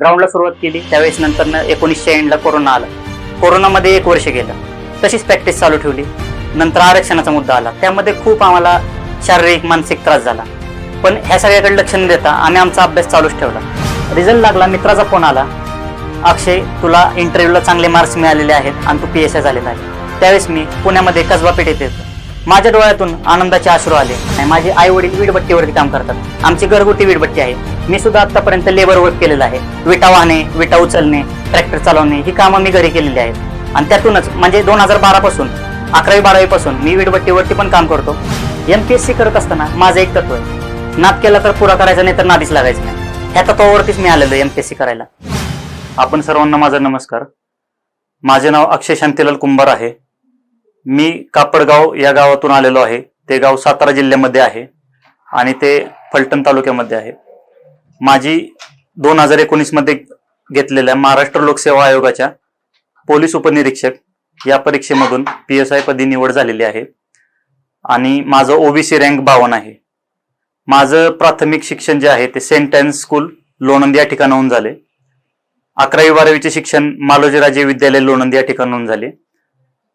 ग्राउंडला सुरुवात केली. त्यावेळेस नंतर एकोणीसशे एंडला कोरोना आला. कोरोनामध्ये एक वर्ष गेलं. तशीच प्रॅक्टिस चालू ठेवली. नंतर आरक्षणाचा मुद्दा आला. त्यामध्ये खूप आम्हाला शारीरिक मानसिक त्रास झाला. पण ह्या सगळ्याकडे लक्ष न देता आम्ही आमचा अभ्यास चालूच ठेवला. रिझल्ट लागला मित्राचा फोन आला. अक्षय तुला इंटरव्ह्यूला चांगले मार्क्स मिळालेले आहेत आणि तू पी एस आय झालेला आहे. त्यावेळेस मी पुण्यामध्ये कसबा पेठेत येतो. माझ्या डोळ्यातून आनंदाचे आश्रू आले. माझे आई वडील वीटभट्टीवरती काम करतात. आमची घरगुती वीटभट्टी आहे. मी सुद्धा आतापर्यंत लेबर वर्क केलेलं आहे. विटा वाहणे विटा उचलणे ट्रॅक्टर चालवणे ही कामं मी घरी केलेली आहेत. आणि त्यातूनच म्हणजे दोन हजार बारा पासून अकरावी बारावी पासून मी वीटभट्टीवरती पण काम करतो. एम पी एस सी करत असताना माझं एक तत्व आहे. नाद केला तर पुरा करायचा नाही तर नादीच लागायचं नाही. ह्या तत्वावरतीच मी आलेलो एम पी एस सी करायला. आपण सर्वांना माझा नमस्कार. माझे नाव अक्षय शांतीलाल कुंभार आहे. मी कापडगाव या गावातून आलेलो आहे. ते गाव सातारा जिल्ह्यामध्ये आहे आणि ते फलटण तालुक्यामध्ये आहे. माझी दोन हजार एकोणीसमध्ये घेतलेल्या महाराष्ट्र लोकसेवा आयोगाच्या पोलीस उपनिरीक्षक या परीक्षेमधून पी एस आय पदी निवड झालेली आहे. आणि माझं ओबीसी रँक बावन आहे. माझं प्राथमिक शिक्षण जे आहे ते सेंट अँड स्कूल लोणंद या ठिकाणाहून झाले. अकरावी बारावीचे शिक्षण मालोजीराजे विद्यालय लोणंद या ठिकाणाहून झाले.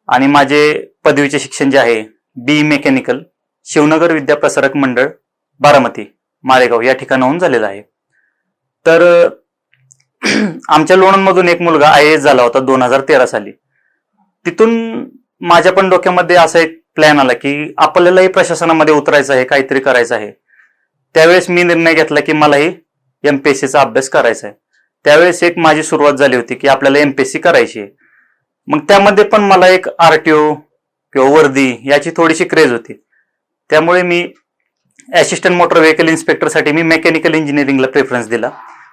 आणि माझे पदवीचे शिक्षण जे आहे बी मेकॅनिकल शिवनगर विद्याप्रसारक मंडळ बारामती मालेगाव या ठिकाणाहून झालेलं आहे. तर आमच्या लोणंदमधून एक मुलगा आय एस झाला होता दोन हजार तेरा साली. तिथून माझ्या पण डोक्यामध्ये असा एक प्लॅन आला की आपल्यालाही प्रशासनामध्ये उतरायचं आहे काहीतरी करायचं आहे. त्यावेळेस मी निर्णय घेतला की मलाही एमपीएससीचा अभ्यास करायचा आहे. त्यावेळेस एक माझी सुरुवात झाली होती की आपल्याला एमपीएससी करायची आहे. मग त्यामध्ये पण मला एक आरटीओ किंवा वर्दी याची थोडीशी क्रेज होती. त्यामुळे मी ॲसिस्टंट मोटर व्हेकल इन्स्पेक्टरसाठी मी मेकॅनिकल इंजिनिअरिंगला प्रेफरन्स दिला.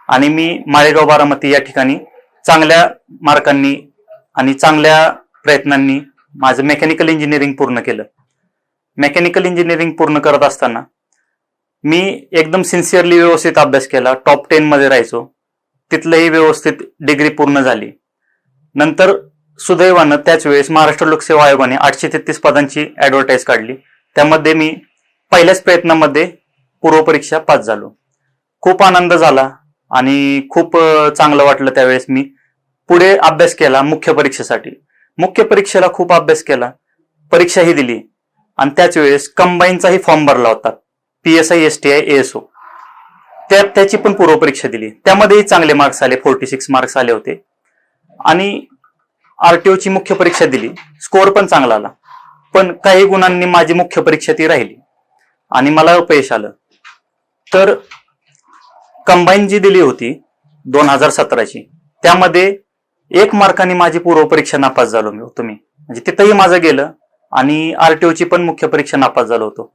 आणि मी माळेगाव बारामती या ठिकाणी चांगल्या मार्कांनी आणि चांगल्या प्रयत्नांनी माझं मेकॅनिकल इंजिनिअरिंग पूर्ण केलं. मेकॅनिकल इंजिनिअरिंग पूर्ण करत असताना मी एकदम सिन्सिअरली व्यवस्थित अभ्यास केला. टॉप टेनमध्ये राहायचो. तिथलंही व्यवस्थित डिग्री पूर्ण झाली. नंतर सुदैवानं त्याच वेळेस महाराष्ट्र लोकसेवा आयोगाने आठशे तेहतीस पदांची ॲडव्हर्टाईज काढली. त्यामध्ये मी पहिल्याच प्रयत्नामध्ये पूर्वपरीक्षा पास झालो. खूप आनंद झाला आणि खूप चांगलं वाटलं त्यावेळेस मी. पुढे अभ्यास केला मुख्य परीक्षेसाठी. मुख्य परीक्षेला खूप अभ्यास केला. परीक्षाही दिली. आणि त्याच वेळेस कंबाईनचाही फॉर्म भरला होता. P S I S T I S O त्या त्याची पण पूर्वपरीक्षा दिली. त्यामध्येही चांगले मार्क्स आले फोर्टी सिक्स मार्क्स आले होते. आणि आरटीओची मुख्य परीक्षा दिली. स्कोअर पण चांगला आला. पण काही गुणांनी माझी मुख्य परीक्षा ती राहिली. आणि मला अपयश आलं. तर कंबाईन जी दिली होती दोन हजार सतराची त्यामध्ये एक मार्काने माझी पूर्वपरीक्षा नापास झालो मी होतो मी म्हणजे तिथंही माझं गेलं आणि आरटीओची पण मुख्य परीक्षा नापास झालो होतो.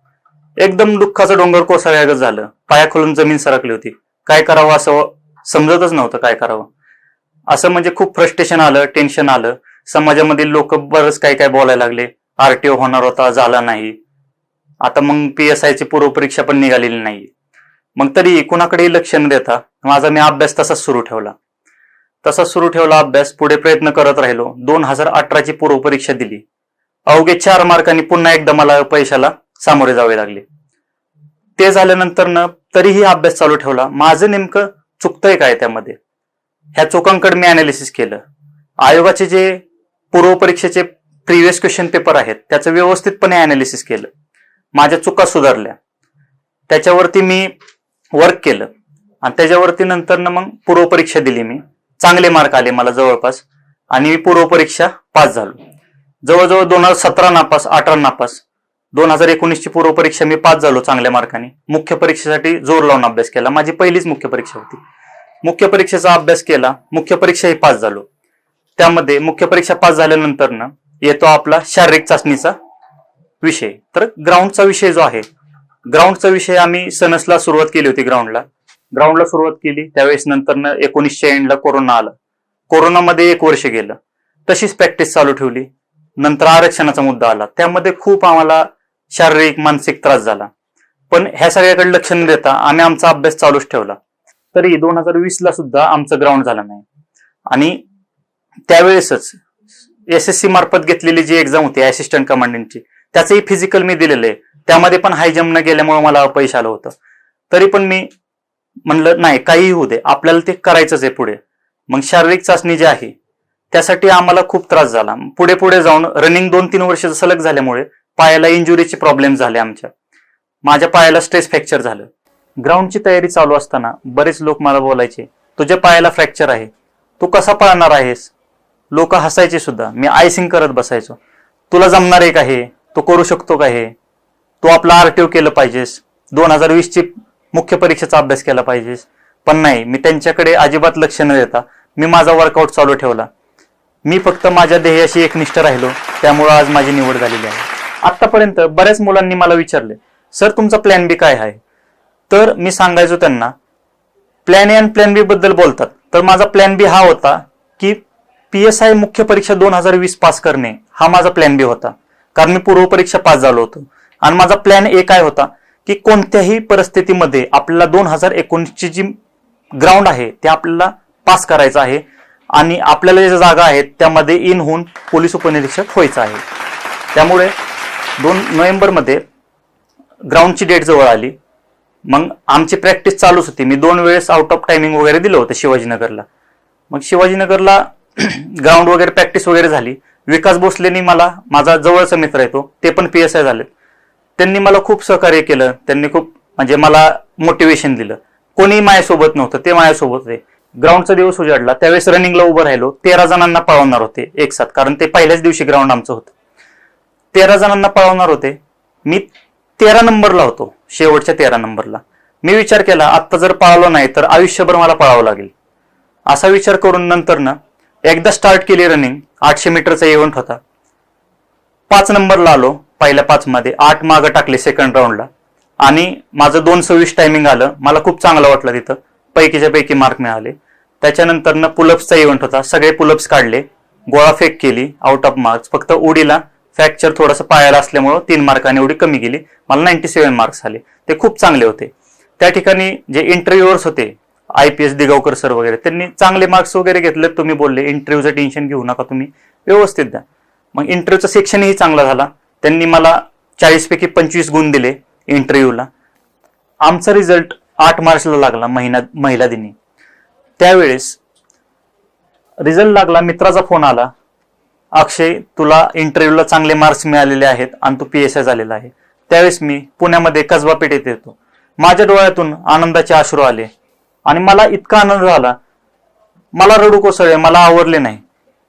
एकदम दुःखाचं डोंगर कोसळल्यागत झालं. पायाखालून जमीन सरकली होती. काय करावं असं समजतच नव्हतं काय करावं. असं म्हणजे खूप फ्रस्ट्रेशन आलं टेन्शन आलं. समाजामधील लोक बरंच काय काय बोलायला लागले. आरटीओ होणार होता झाला नाही. आता मग पी एस आयची पूर्वपरीक्षा पण निघालेली नाही. मग तरी कुणाकडेही लक्ष न देता माझा मी अभ्यास तसाच सुरू ठेवला. तसाच सुरू ठेवला अभ्यास पुढे प्रयत्न करत राहिलो. दोन हजार अठराची पूर्वपरीक्षा दिली. अवघे चार मार्कांनी पुन्हा एकदा मला पैशाला सामोरे जावे लागले. ते झाल्यानंतर न तरीही अभ्यास चालू ठेवला. माझं नेमकं चुकतंय काय त्यामध्ये? ह्या चुकांकडे मी अनालिसिस केलं. आयोगाचे जे पूर्वपरीक्षेचे प्रिव्हियस क्वेश्चन पेपर आहेत त्याचं व्यवस्थितपणे अनालिसिस केलं. माझ्या चुका सुधारल्या. त्याच्यावरती मी वर्क केलं. आणि त्याच्यावरती नंतर ना मग पूर्वपरीक्षा दिली मी. चांगले मार्क आले मला जवळपास. आणि मी पूर्वपरीक्षा पास झालो. जवळजवळ दोन हजार सतरा नापास अठरा नापास दोन हजार एकोणीसची पूर्वपरीक्षा मी पास झालो चांगल्या मार्काने मुख्य परीक्षेसाठी जोर लावून अभ्यास केला. माझी पहिलीच मुख्य परीक्षा होती. मुख्य परीक्षेचा अभ्यास केला मुख्य परीक्षाही पास झालो. त्यामध्ये मुख्य परीक्षा पास झाल्यानंतर ना येतो आपला शारीरिक चाचणीचा विषय. तर ग्राउंडचा विषय जो आहे ग्राउंडचा विषय आम्ही सनसला सुरुवात केली होती ग्राउंडला ग्राउंडला सुरुवात केली त्यावेळेस नंतर एकोणीसशे एंडला कोरोना आला. कोरोनामध्ये एक वर्ष गेलं. तशीच प्रॅक्टिस चालू ठेवली. नंतर आरक्षणाचा मुद्दा आला. त्यामध्ये खूप आम्हाला शारीरिक मानसिक त्रास झाला. पण ह्या सगळ्याकडे लक्ष न देता आम्ही आमचा अभ्यास चालूच ठेवला. तरी दोन हजार वीस ला सुद्धा आमचं ग्राउंड झालं नाही. आणि त्यावेळेसच एस एस सी मार्फत घेतलेली जी एक्झाम होती असिस्टंट कमांडंटची त्याचंही फिजिकल मी दिलेलं आहे. त्यामध्ये पण हाय जम्प न गेल्यामुळे मला अपयश आलं होतं. तरी पण मी म्हणलं नाही काहीही होऊ दे. आपल्याला ते करायचंच आहे पुढे. मग शारीरिक चाचणी जी आहे त्यासाठी आम्हाला खूप त्रास झाला. पुढे पुढे जाऊन रनिंग दोन तीन वर्ष सलग झाल्यामुळे पायाला इंजुरीचे प्रॉब्लेम झाले आमच्या. माझ्या पायाला स्ट्रेस फ्रॅक्चर झालं. ग्राउंडची तयारी चालू असताना बरेच लोक मला बोलायचे तुझ्या पायाला फ्रॅक्चर आहे. तू कसा पळणार आहेस? लोक हसायचे सुद्धा. मी आयसिंग करत बसायचो. तुला जमणार आहे का हे? तू करू शकतो का हे? तू आपला आरटीओ केलं पाहिजेस. दोन हजार वीसची मुख्य परीक्षेचा अभ्यास केला पाहिजेस. पण नाही मी त्यांच्याकडे अजिबात लक्ष न देता मी माझा वर्कआउट चालू ठेवला. मी फक्त माझ्या ध्येयाशी एकनिष्ठ राहिलो. त्यामुळे आज माझी निवड झालेली आहे. आतापर्यंत बऱ्याच मुलांनी मला विचारले सर तुमचा प्लॅन बी काय आहे? तर मी सांगायचो त्यांना प्लॅन ए आणि प्लॅन बी बद्दल बोलतात. तर माझा प्लॅन बी हा होता की पी एस आय मुख्य परीक्षा दोन हजार वीस पास करणे हा माझा प्लॅन बी होता. कारण मी पूर्व परीक्षा पास झालो होतो. आणि माझा प्लॅन ए काय होता की कोणत्याही परिस्थितीमध्ये आपल्याला दोन हजार एकोणीसची जी ग्राउंड आहे ते आपल्याला पास करायचं आहे. आणि आपल्याला ज्या जागा आहेत त्यामध्ये इन होऊन पोलीस उपनिरीक्षक व्हायचं आहे. त्यामुळे दोन नोव्हेंबरमध्ये ग्राउंडची डेट जवळ आली. मग आमची प्रॅक्टिस चालूच होती. मी दोन वेळेस आउट ऑफ टायमिंग वगैरे दिलं होतं शिवाजीनगरला. मग शिवाजीनगरला ग्राउंड वगैरे प्रॅक्टिस वगैरे झाली. विकास भोसलेनी मला माझा जवळचा मित्र आहे तो ते पण पी एस आय झाले त्यांनी मला खूप सहकार्य केलं. त्यांनी खूप म्हणजे मला मोटिवेशन दिलं. कोणी माझ्यासोबत नव्हतं ते माझ्यासोबत होते. ग्राउंडचा दिवस उजाडला. त्यावेळेस रनिंगला उभं राहिलो. तेरा जणांना पळवणार होते एक साथ. कारण ते पहिल्याच दिवशी ग्राउंड आमचं होतं. तेरा जणांना पळवणार होते. मी तेरा नंबरला होतो. शेवटच्या तेरा नंबरला. मी विचार केला आत्ता जर पळालो नाही तर आयुष्यभर मला पळावं लागेल. असा विचार करून नंतर ना एकदा स्टार्ट केली रनिंग आठशे मीटरचा इव्हेंट होता. पाच नंबरला आलो पहिल्या पाचमध्ये. आठ मागं टाकले सेकंड राऊंडला आणि माझं दोन सव्वीस टायमिंग आलं. मला खूप चांगलं वाटलं तिथं. पैकीच्या पैकी मार्क मिळाले. त्याच्यानंतर ना पुलअप्सचा इव्हेंट होता. सगळे पुलअप्स काढले. गोळा फेक केली आउट ऑफ मार्क्स फक्त उडीला फ्रॅक्चर थोडंसं पायाला असल्यामुळं तीन मार्काने एवढी कमी गेली. मला नाईन्टी सेव्हन मार्क्स आले. ते खूप चांगले होते. त्या ठिकाणी जे इंटरव्ह्युअर्स होते I P S Digavkar sir वगैरे त्यांनी चांगले मार्क्स वगैरे घेतले तुम्ही बोलले. इंटरव्ह्यूचं टेन्शन घेऊ नका तुम्ही. व्यवस्थित द्या. मग इंटरव्ह्यूचं सेक्शनही चांगला झाला. त्यांनी मला चाळीस पैकी पंचवीस गुण दिले इंटरव्ह्यूला आमचा रिझल्ट आठ मार्चला लागला महिना महिला दिनी. त्यावेळेस रिझल्ट लागला मित्राचा फोन आला. अक्षय तुला इंटरव्ह्यूला चांगले मार्क्स मिळालेले आहेत आणि तू पी एस आय झालेला आहे. त्यावेळेस मी पुण्यामध्ये कसबा पेठेत येतो. माझ्या डोळ्यातून आनंदाचे अश्रू आले. आणि मला इतका आनंद झाला. मला रडू कोसळले मला आवडले नाही.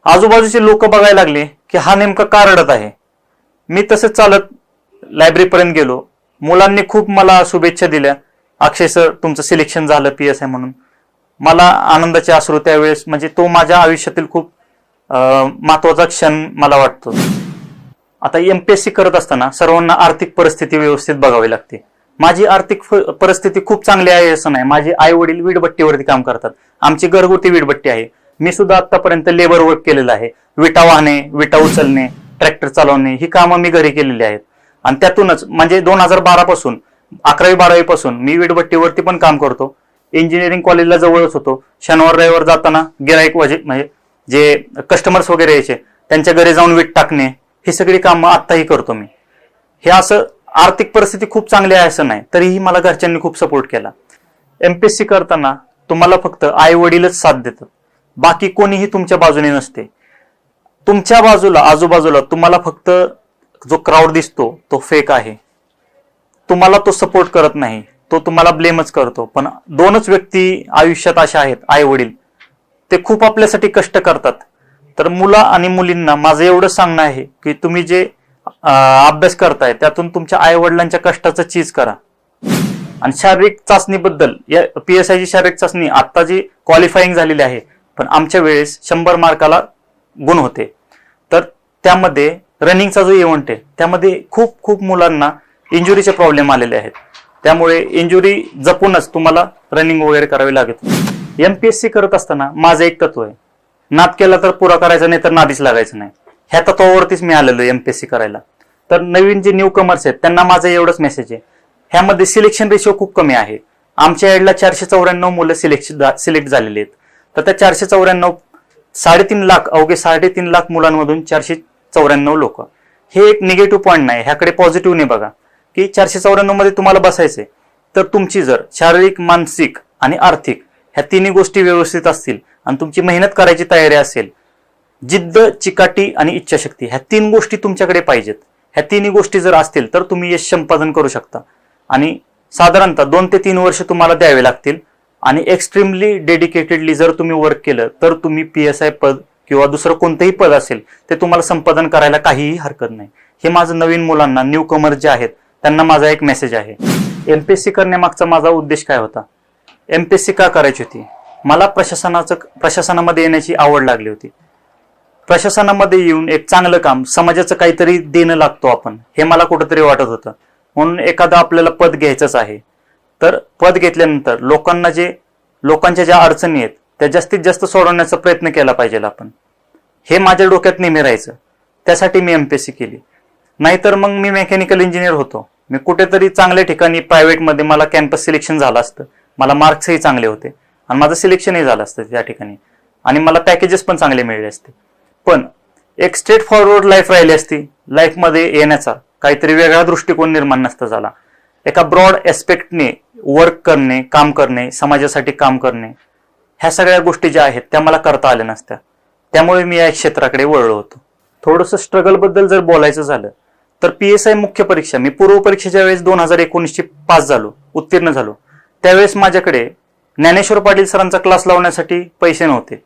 आजूबाजूचे लोक बघायला लागले की हा नेमका का रडत आहे. मी तसंच चालत लायब्ररीपर्यंत गेलो. मुलांनी खूप मला शुभेच्छा दिल्या. अक्षय सर तुमचं सिलेक्शन झालं पी एस आय म्हणून. मला आनंदाचे आश्रू त्यावेळेस म्हणजे तो माझ्या आयुष्यातील खूप महत्त्वाचा क्षण मला वाटतो. आता एमपीएससी करत असताना सर्वांना आर्थिक परिस्थिती व्यवस्थित बघावी लागते. माझी आर्थिक परिस्थिती खूप चांगली आहे असं नाही. माझे आई वडील वीडभट्टीवरती काम करतात. आमची घरगुती वीडभट्टी आहे. मी सुद्धा आतापर्यंत लेबर वर्क केलेलं आहे. विटा वाहणे विटा उचलणे ट्रॅक्टर चालवणे ही कामं मी घरी केलेली आहेत. आणि त्यातूनच म्हणजे दोन हजार बारा पासून अकरावी बारावी पासून मी वीडभट्टीवरती पण काम करतो. इंजिनिअरिंग कॉलेजला जवळच होतो. शनिवार रविवार जाताना गिराईक वाजे म्हणजे जे कस्टमर्स वगैरे यायचे त्यांच्या घरी जाऊन वीट टाकणे ही सगळी कामं आत्ताही करतो मी. हे असं आर्थिक परिस्थिती खूप चांगली आहे असं नाही तरीही मला घरच्यांनी खूप सपोर्ट केला. एमपीएससी करताना तुम्हाला फक्त आई वडीलच साथ देतात. बाकी कोणीही तुमच्या बाजूने नसते. तुमच्या बाजूला आजूबाजूला तुम्हाला फक्त जो क्राऊड दिसतो तो फेक आहे. तुम्हाला तो सपोर्ट करत नाही. तो तुम्हाला ब्लेमच करतो. पण दोनच व्यक्ती आयुष्यात अशा आहेत आई वडील ते खूप आपल्यासाठी कष्ट करतात. तर मुला आणि मुलींना माझं एवढं सांगणं आहे की तुम्ही जे अभ्यास करताय त्यातून तुमच्या आई वडिलांच्या कष्टाचं चीज करा. आणि शारीरिक चाचणीबद्दल या पी एस आयची शारीरिक चाचणी आता जी क्वालिफाईंग झालेली आहे पण आमच्या वेळेस शंभर मार्काला गुण होते. तर त्यामध्ये रनिंगचा जो इव्हेंट आहे त्यामध्ये खूप खूप मुलांना इंजुरीचे प्रॉब्लेम आलेले आहेत. त्यामुळे इंजुरी जपूनच तुम्हाला रनिंग वगैरे करावी लागेल. एमपीएससी करत असताना माझं एक तत्व आहे. नाद केला तर पुरा करायचा नाही तर नादीच लागायचं नाही. ह्या तत्वावरतीच मी आलेलो एमपीएससी करायला. तर नवीन जे न्यू कमर्स आहेत त्यांना माझा एवढंच मेसेज आहे. ह्यामध्ये सिलेक्शन रेशिओ खूप कमी आहे. आमच्या एडला चारशे चौऱ्याण्णव मुलं सिलेक्ट सिलेक्ट झालेली आहेत. तर त्या चारशे चौऱ्याण्णव साडेतीन लाख अवघे साडेतीन लाख मुलांमधून चारशे चौऱ्याण्णव लोक. हे एक निगेटिव्ह पॉईंट नाही ह्याकडे पॉझिटिव्ह नाही बघा. की चारशे चौऱ्याण्णवमध्ये तुम्हाला बसायचंय. तर तुमची जर शारीरिक मानसिक आणि आर्थिक ह्या तिन्ही गोष्टी व्यवस्थित असतील आणि तुमची मेहनत करायची तयारी असेल जिद्द चिकाटी आणि इच्छाशक्ती ह्या तीन गोष्टी तुमच्याकडे पाहिजेत. ह्या तिन्ही गोष्टी जर असतील तर तुम्ही यश संपादन करू शकता. आणि साधारणतः दोन ते तीन वर्ष तुम्हाला द्यावे लागतील. आणि एक्स्ट्रीमली डेडिकेटेडली जर तुम्ही वर्क केलं तर तुम्ही पी एस आय पद किंवा दुसरं कोणतंही पद असेल ते तुम्हाला संपादन करायला काहीही हरकत नाही. हे माझं नवीन मुलांना न्यू कमर जे आहेत त्यांना माझा एक मेसेज आहे. एम पी एस सी करण्यामागचा माझा उद्देश काय होता? एम पी एस सी का करायची होती? मला प्रशासनाचं प्रशासनामध्ये येण्याची आवड लागली होती. प्रशासनामध्ये येऊन एक चांगलं काम समाजाचं काहीतरी देणं लागतो आपण हे मला कुठंतरी वाटत होतं. म्हणून एखादं आपल्याला पद घ्यायचंच आहे. तर पद घेतल्यानंतर लोकांना जे लोकांच्या ज्या अडचणी आहेत त्या जास्तीत जास्त सोडवण्याचा प्रयत्न केला पाहिजे आपण. हे माझ्या डोक्यात नेहमी राहायचं. त्यासाठी मी एम पी एस सी केली. नाहीतर मग मी मेकॅनिकल इंजिनियर होतो. मी कुठेतरी चांगल्या ठिकाणी प्रायव्हेटमध्ये मला कॅम्पस सिलेक्शन झालं असतं. मला मार्क्सही चांगले होते. आणि माझं सिलेक्शनही झालं असतं त्या ठिकाणी. आणि मला पॅकेजेस पण चांगले मिळले असते. पण एक स्ट्रेट फॉरवर्ड लाईफ राहिली असती लाईफमध्ये येण्याचा काहीतरी वेगळा दृष्टिकोन निर्माण नसता झाला. एका ब्रॉड एस्पेक्टने वर्क करणे काम करणे समाजासाठी काम करणे ह्या सगळ्या गोष्टी ज्या आहेत त्या मला करता आल्या नसत्या. त्यामुळे मी या क्षेत्राकडे वळलो होतो. थोडंसं स्ट्रगलबद्दल जर बोलायचं झालं तर पी एस आय मुख्य परीक्षा मी पूर्व परीक्षेच्या वेळेस दोन हजार एकोणीसशे पास झालो उत्तीर्ण झालो. त्यावेळेस माझ्याकडे ज्ञानेश्वर पाटील सरांचा क्लास लावण्यासाठी पैसे नव्हते.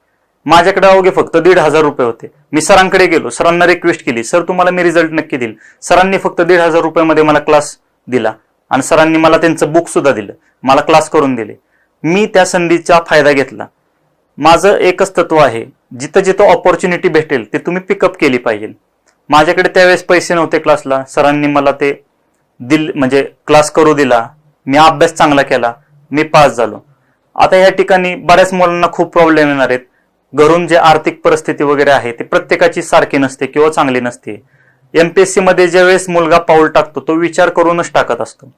माझ्याकडे अवघे फक्त दीड हजार रुपये होते. मी सरांकडे गेलो. सरांना रिक्वेस्ट केली सर तुम्हाला मी रिझल्ट नक्की देईल. सरांनी फक्त दीड हजार रुपयामध्ये मला क्लास दिला आणि सरांनी मला त्यांचं बुक सुद्धा दिलं. मला क्लास करून दिले. मी त्या संधीचा फायदा घेतला. माझं एकच तत्व आहे जिथं जिथं ऑपॉर्च्युनिटी भेटेल ते तुम्ही पिकअप केली पाहिजे. माझ्याकडे त्यावेळेस पैसे नव्हते क्लासला सरांनी मला ते दिल म्हणजे क्लास करू दिला. मी अभ्यास चांगला केला मी पास झालो. आता या ठिकाणी बऱ्याच मुलांना खूप प्रॉब्लेम येणार आहेत. घरून जे आर्थिक परिस्थिती वगैरे आहे ते प्रत्येकाची सारखी नसते किंवा चांगली नसते. एमपीएससी मध्ये ज्यावेळेस मुलगा पाऊल टाकतो तो विचार करूनच टाकत असतो.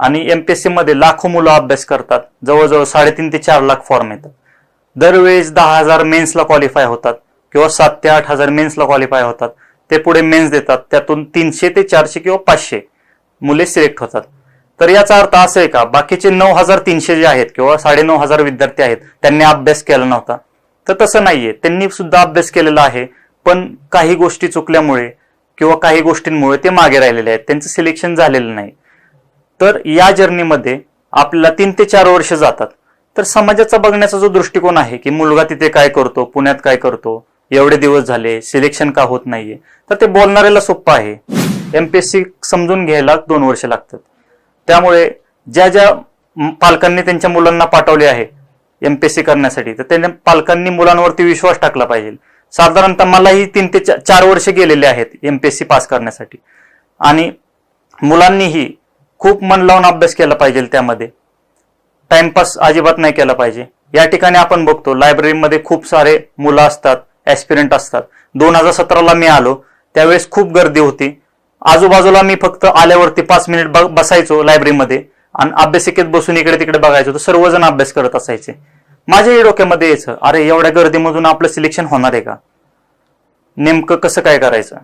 आणि एमपीएससी मध्ये लाखो मुलं अभ्यास करतात जवळजवळ साडेतीन ते चार लाख फॉर्म येतात. दरवेळेस दहा हजार मेन्सला क्वालिफाय होतात किंवा सात ते आठ हजार मेन्सला क्वालिफाय होतात. ते पुढे मेन्स देतात त्यातून तीनशे ते चारशे किंवा पाचशे मुले सिलेक्ट होतात. तर याचा अर्थ असं आहे का बाकीचे नऊ हजार तीनशे जे आहेत किंवा साडे नऊ हजार विद्यार्थी आहेत त्यांनी अभ्यास केला नव्हता. तर तसं नाहीये. त्यांनी सुद्धा अभ्यास केलेला आहे पण काही गोष्टी चुकल्यामुळे किंवा काही गोष्टींमुळे ते मागे राहिलेले आहेत. त्यांचं सिलेक्शन झालेलं नाही. तर या जर्नीमध्ये आपल्याला तीन ते चार वर्ष जातात. तर समाजाचा बघण्याचा जो दृष्टिकोन आहे की मुलगा तिथे काय करतो पुण्यात काय करतो एवढे दिवस झाले सिलेक्शन का होत नाहीये तर ते बोलणाऱ्याला सोपं आहे. एमपीएससी समजून घ्यायला दोन वर्ष लागतात. त्यामुळे ज्या ज्या पालकांनी त्यांच्या मुलांना पाठवले आहे एमपीएससी करण्यासाठी तर त्यांनी पालकांनी मुलांवरती विश्वास टाकला पाहिजे. साधारणतः मलाही तीन ते चार वर्ष गेलेले आहेत एमपीएससी पास करण्यासाठी. आणि मुलांनीही खूप मन लावून अभ्यास केला पाहिजे त्यामध्ये. टाइमपास अजिबात नाही केला पाहिजे. या ठिकाणी आपण बघतो लायब्ररीमध्ये खूप सारे मुलं असतात ॲस्पिरंट असतात. दोन हजार सतराला मी आलो त्यावेळेस खूप गर्दी होती. आजूबाजूला मी फक्त आल्यावरती पाच मिनिट ब- बसायचो लायब्ररीमध्ये आणि अभ्यासिकेत बसून इकडे तिकडे बघायचो. तर सर्वजण अभ्यास करत असायचे. माझ्याही डोक्यामध्ये यायचं अरे एवढ्या गर्दीमधून आपलं सिलेक्शन होणार आहे का? नेमकं कसं काय करायचं?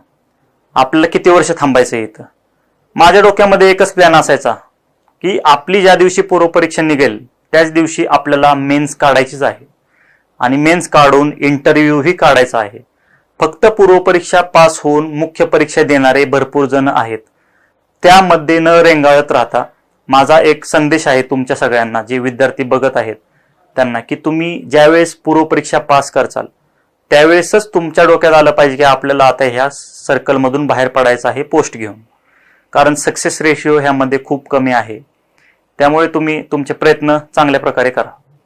आपल्याला किती वर्ष थांबायचं इथं? माझ्या डोक्यामध्ये एकच प्लॅन असायचा की आपली ज्या दिवशी पूर्वपरीक्षा निघेल त्याच दिवशी आपल्याला मेन्स काढायचीच आहे. आणि मेन्स काढून इंटरव्ह्यूही काढायचा आहे. फक्त पूर्वपरीक्षा पास होऊन मुख्य परीक्षा देणारे भरपूर जण आहेत. त्यामध्ये न रेंगाळत राहता माझा एक संदेश आहे तुमच्या सगळ्यांना जे विद्यार्थी बघत आहेत त्यांना की तुम्ही ज्यावेळेस पूर्वपरीक्षा पास करचाल त्यावेळेसच तुमच्या डोक्यात आलं पाहिजे की आपल्याला आता ह्या सर्कलमधून बाहेर पडायचं आहे पोस्ट घेऊन. कारण सक्सेस रेशिओ ह्यामध्ये खूप कमी आहे. त्यामुळे तुम्ही तुमचे प्रयत्न चांगल्या प्रकारे करा.